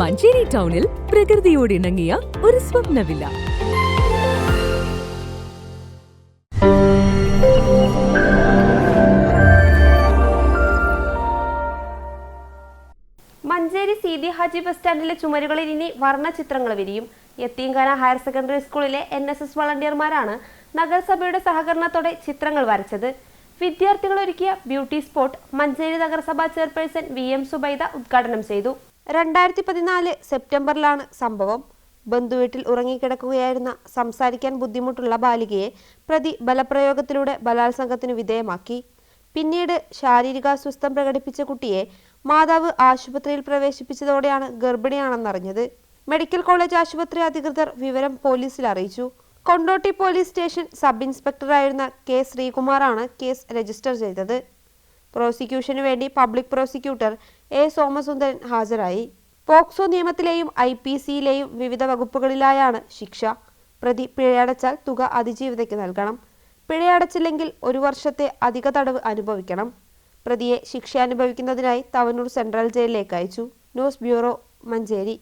മഞ്ചേരി ടൗണിൽ പ്രകൃതിയോട് ഇണങ്ങിയ ഒരു സ്വപ്നവില്ല. മഞ്ചേരി സീതി ഹാജി ബസ് സ്റ്റാൻഡിലെ ചുമരുകളിൽ ഇനി വർണ ചിത്രങ്ങൾ വിരിയും. യത്തീംഖാന ഹയർ സെക്കൻഡറി സ്കൂളിലെ എൻ എസ് എസ് വളണ്ടിയർമാരാണ് നഗരസഭയുടെ സഹകരണത്തോടെ ചിത്രങ്ങൾ വരച്ചത്. വിദ്യാർത്ഥികൾ ഒരുക്കിയ ബ്യൂട്ടി സ്പോട്ട് മഞ്ചേരി നഗരസഭാ ചെയർപേഴ്സൺ വി എം സുബൈദ ഉദ്ഘാടനം ചെയ്തു. രണ്ടായിരത്തി പതിനാല് സെപ്റ്റംബറിലാണ് സംഭവം. ബന്ധുവീട്ടിൽ ഉറങ്ങിക്കിടക്കുകയായിരുന്ന സംസാരിക്കാൻ ബുദ്ധിമുട്ടുള്ള ബാലികയെ പ്രതി ബലപ്രയോഗത്തിലൂടെ ബലാത്സംഗത്തിന് വിധേയമാക്കി. പിന്നീട് ശാരീരിക ശാരീരികാസ്വസ്ഥം പ്രകടിപ്പിച്ച കുട്ടിയെ മാതാവ് ആശുപത്രിയിൽ പ്രവേശിപ്പിച്ചതോടെയാണ് ഗർഭിണിയാണെന്നറിഞ്ഞത്. മെഡിക്കൽ കോളേജ് ആശുപത്രി അധികൃതർ വിവരം പോലീസിൽ അറിയിച്ചു. കൊണ്ടോട്ടി പോലീസ് സ്റ്റേഷൻ സബ് ഇൻസ്പെക്ടറായിരുന്ന കെ ശ്രീകുമാറാണ് കേസ് രജിസ്റ്റർ ചെയ്തത്. പ്രോസിക്യൂഷനു വേണ്ടി പബ്ലിക് പ്രോസിക്യൂട്ടർ എ സോമസുന്ദരൻ ഹാജരായി. പോക്സോ നിയമത്തിലെയും ഐ പി സിയിലെയും വിവിധ വകുപ്പുകളിലായാണ് ശിക്ഷ. പ്രതി പിഴയടച്ചാൽ തുക അതിജീവിതയ്ക്ക് നൽകണം. പിഴയടച്ചില്ലെങ്കിൽ ഒരു വർഷത്തെ അധിക തടവ് അനുഭവിക്കണം. പ്രതിയെ ശിക്ഷ അനുഭവിക്കുന്നതിനായി തവനൂർ സെൻട്രൽ ജയിലിലേക്ക് അയച്ചു. News bureau Manjeri.